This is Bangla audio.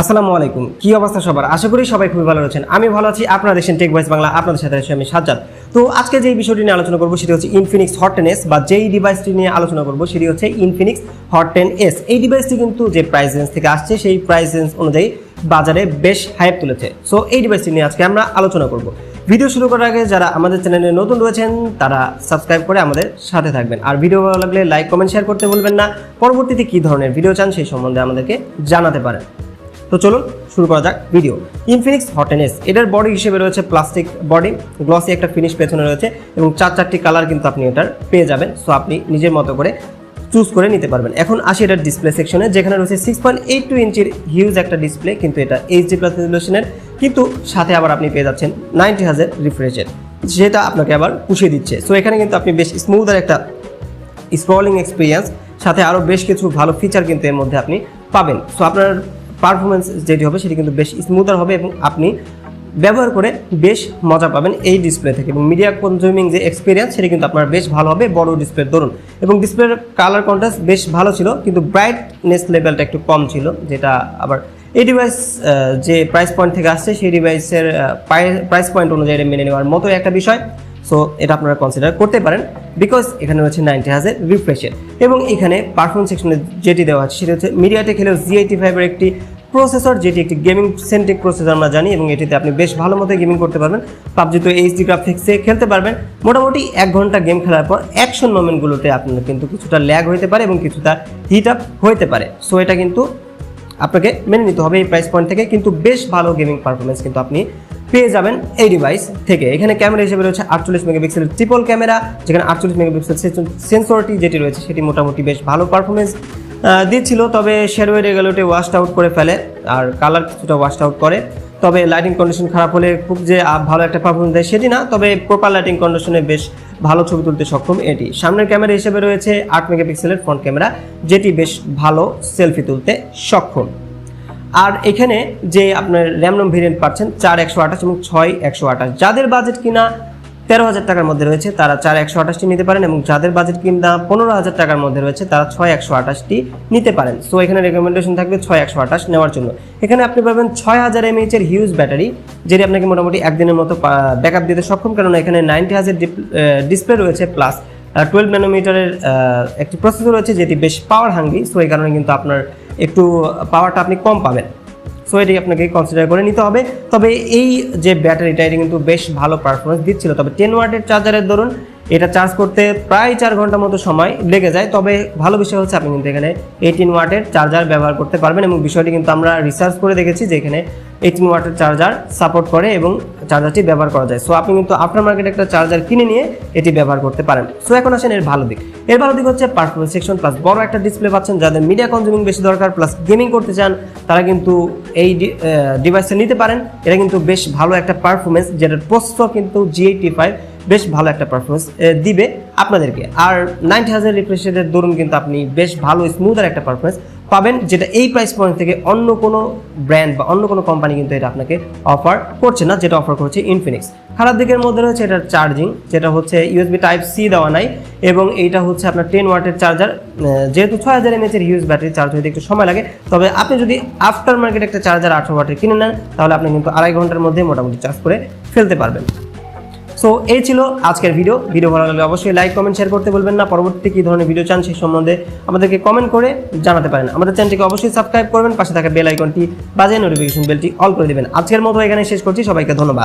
আসসালামু আলাইকুম। কি অবস্থা সবার? আশা করি সবাই খুবই ভালো রয়েছেন আমি ভালো আছি, আপনারা দেখছেন টেক ভয়েস বাংলা আপনাদের সাথে আছি আমি সাজ্জাদ। তো আজকে যে বিষয়টি নিয়ে আলোচনা করব সেটি হচ্ছে ইনফিনিক্স হট টেন এস বা যেই ডিভাইসটি নিয়ে আলোচনা করব সেটি হচ্ছে ইনফিনিক্স হট টেন এস এই ডিভাইসটি কিন্তু যে প্রাইস রেঞ্জ থেকে আসছে, সেই প্রাইস রেঞ্জ অনুযায়ী বাজারে বেশ হাইপ তুলেছে। সো এই ডিভাইসটি নিয়ে আজকে আমরা আলোচনা করব। ভিডিও শুরু করার আগে যারা আমাদের চ্যানেলে নতুন রয়েছেন, তারা সাবস্ক্রাইব করে আমাদের সাথে থাকবেন। আর ভিডিও ভালো লাগলে লাইক কমেন্ট শেয়ার করতে বলবেন না। পরবর্তীতে কী ধরনের ভিডিও চান সেই সম্বন্ধে আমাদেরকে জানাতে পারেন। তো চলুন শুরু করা যাক ভিডিও ইনফিনিক্স হটেনেস এটার বডি হিসেবে রয়েছে প্লাস্টিক বডি গ্লসি একটা ফিনিশ পেছনে রয়েছে এবং চার চারটি কালার কিন্তু আপনি এটার পেয়ে যাবেন। সো আপনি নিজের মতো করে চুজ করে নিতে পারবেন। এখন আসি এটার ডিসপ্লে সেকশনে যেখানে রয়েছে সিক্স পয়েন্ট এইট টু ইঞ্চির হিউজ একটা ডিসপ্লে কিন্তু এটা এইচডি প্লাস রেজলিউশনের কিন্তু সাথে আবার আপনি পেয়ে যাচ্ছেন নাইনটি হাজার রিফ্রেশের যেটা আপনাকে আবার পুষিয়ে দিচ্ছে। সো এখানে কিন্তু আপনি বেশ স্মুথ আর একটা স্ক্রলিং এক্সপিরিয়েন্স সাথে আরও বেশ কিছু ভালো ফিচার কিন্তু এর মধ্যে আপনি পাবেন। সো আপনার পারফরমেন্স যেটি হবে সেটি কিন্তু বেশ স্মুথার হবে এবং আপনি ব্যবহার করে বেশ মজা পাবেন এই ডিসপ্লে থেকে এবং মিডিয়া কনজিউমিং যে এক্সপিরিয়েন্স সেটি কিন্তু আপনার বেশ ভালো হবে, বড় ডিসপ্লের ধরুন। এবং ডিসপ্লের কালার কন্ট্রাস্ট বেশ ভালো ছিল, কিন্তু ব্রাইটনেস লেভেলটা একটু কম ছিল, যেটা আবার এই ডিভাইস যে প্রাইস পয়েন্ট থেকে আসছে সেই ডিভাইসের প্রাইস পয়েন্ট অনুযায়ী মেনে নেওয়ার মতো একটা বিষয়। সো এটা আপনারা কনসিডার করতে পারেন। বিকজ এখানে রয়েছে নাইনটি হাজার রিফ্রেশের এবং এখানে পারফরমেন্স সেকশনে যেটি দেওয়া আছে সেটা হচ্ছে মিডিয়াটেক হেলেও জি এইটি ফাইভের একটি প্রসেসর যেটি একটি গেমিং সেন্ট্রিক প্রসেসর আমরা জানি এবং এটিতে আপনি বেশ ভালো মতো গেমিং করতে পারবেন। পাবজি তো এইচডি গ্রাফিক্সে খেলতে পারবেন। মোটামুটি এক ঘণ্টা গেম খেলার পর অ্যাকশন মোমেন্টগুলোতে আপনার কিন্তু কিছুটা ল্যাগ হতে পারে এবং কিছুটা হিট আপ হইতে পারে। সো এটা কিন্তু আপনাকে মেনে নিতে হবে এই প্রাইস পয়েন্ট থেকে, কিন্তু বেশ ভালো গেমিং পারফরমেন্স কিন্তু আপনি পেয়ে যাবেন এই ডিভাইস থেকে। এখানে ক্যামেরা হিসেবে রয়েছে আটচল্লিশ মেগাপিক্সেল ট্রিপল ক্যামেরা যেখানে আটচল্লিশ মেগাপিক্সেল সেন্সরটি যেটি রয়েছে, সেটি মোটামুটি বেশ ভালো পারফরমেন্স দিচ্ছিল। তবে শেরওয়ে রেগুলোটি ওয়াশড আউট করে ফেলে, আর কালার কিছুটা ওয়াশড আউট করে। তবে লাইটিং কন্ডিশন খারাপ হলে খুব যে ভালো একটা পারফরমেন্স দেয় সেটি না। তবে প্রপার লাইটিং কন্ডিশনে বেশ ভালো ছবি তুলতে সক্ষম এটি। সামনের ক্যামেরা হিসেবে রয়েছে আট মেগাপিক্সেলের ফ্রন্ট ক্যামেরা, যেটি বেশ ভালো সেলফি তুলতে সক্ষম। আর এখানে যে আপনার র্যামরম ভেরিয়েন্ট পাচ্ছেন, চার একশো আঠাশ এবং ছয় একশো আঠাশ। যাদের বাজেট কিনা তেরো হাজার টাকার মধ্যে রয়েছে। তারা চার একশো আঠাশটি নিতে পারেন এবং যাদের বাজেট কিনা পনেরো হাজার টাকার মধ্যে রয়েছে, তারা ছয় একশো আঠাশটি নিতে পারেন। সো এখানে রেকমেন্ডেশন থাকবে ছয় একশো আঠাশ নেওয়ার জন্য। এখানে আপনি পাবেন ছয় হাজার এমএইচ এর হিউজ ব্যাটারি যেটি আপনাকে মোটামুটি একদিনের মতো ব্যাকআপ দিতে সক্ষম। কারণ এখানে নাইনটি হাজার ডিসপ্লে রয়েছে প্লাস টুয়েলভ ন্যানোমিটারের একটি প্রসেসর রয়েছে, যেটি বেশ পাওয়ার হাঙ্গি সো এই কারণে কিন্তু আপনার একটু পাওয়ারটা আপনি কম পাবেন। সো এটি আপনাকে কনসিডার করে নিতে হবে। তবে এই যে ব্যাটারিটা এটা কিন্তু বেশ ভালো পারফরমেন্স দিচ্ছিল। তবে টেন ওয়াটের চার্জারের ধরুন এটা চার্জ করতে প্রায় চার ঘণ্টার মতো সময় লেগে যায়, তবে ভালো বিষয় হচ্ছে আপনি কিন্তু এখানে এইটিন ওয়াটের চার্জার ব্যবহার করতে পারবেন এবং বিষয়টি কিন্তু আমরা রিসার্চ করে দেখেছি যে এখানে এইটিন ওয়াটের চার্জার সাপোর্ট করে এবং চার্জারটি ব্যবহার করা যায়। সো আপনি কিন্তু আফটার মার্কেটে একটা চার্জার কিনে নিয়ে এটি ব্যবহার করতে পারেন। সো এখন আসেন এর ভালো দিক। এর ভালো দিক হচ্ছে পারফরমেন্স সেকশন প্লাস বড় একটা ডিসপ্লে পাচ্ছেন যাদের মিডিয়া কনজিউমিং বেশি দরকার প্লাস গেমিং করতে চান, তারা কিন্তু এই ডিভাইসটা নিতে পারেন। এটা কিন্তু বেশ ভালো একটা পারফরমেন্স যেটার প্রসেসর কিন্তু জি এইটি ফাইভ বেশ ভালো একটা পারফরমেন্স দিবে আপনাদেরকে। আর নাইনটি হাজার রিফ্রেশের দরুন কিন্তু আপনি বেশ ভালো স্মুথ আর একটা পারফরমেন্স পাবেন, যেটা এই প্রাইস পয়েন্ট থেকে অন্য কোনো ব্র্যান্ড বা অন্য কোনো কোম্পানি কিন্তু এটা আপনাকে অফার করছে না, যেটা অফার করছে ইনফিনিক্স খারাপ দিকের মধ্যে রয়েছে এটার চার্জিং যেটা হচ্ছে ইউএসবি টাইপ সি দেওয়া নাই, এবং এইটা হচ্ছে আপনার টেন ওয়াটের চার্জার যেহেতু ছয় হাজার এমএচ এর হিউজ ব্যাটারি চার্জ হতে একটু সময় লাগে, তবে আপনি যদি আফটার মার্কেট একটা চার্জার আঠারো ওয়াটের কিনে নেন, তাহলে আপনি কিন্তু আড়াই ঘণ্টার মধ্যে মোটামুটি চার্জ করে ফেলতে পারবেন। সো এই ছিল আজকের ভিডিও ভিডিও ভালো লাগলে অবশ্যই লাইক কমেন্ট শেয়ার করতে বলবেন না। পরবর্তী কী ধরনের ভিডিও চান সেই সম্বন্ধে আমাদেরকে কমেন্ট করে জানাতে পারেন। আমাদের চ্যানেলটিকে অবশ্যই সাবস্ক্রাইব করবেন, পাশে থাকা বেল আইকনটি বাজে নোটিফিকেশন বেলটি অল করে দেবেন। আজকের মতো এখানে শেষ করছি। সবাইকে ধন্যবাদ।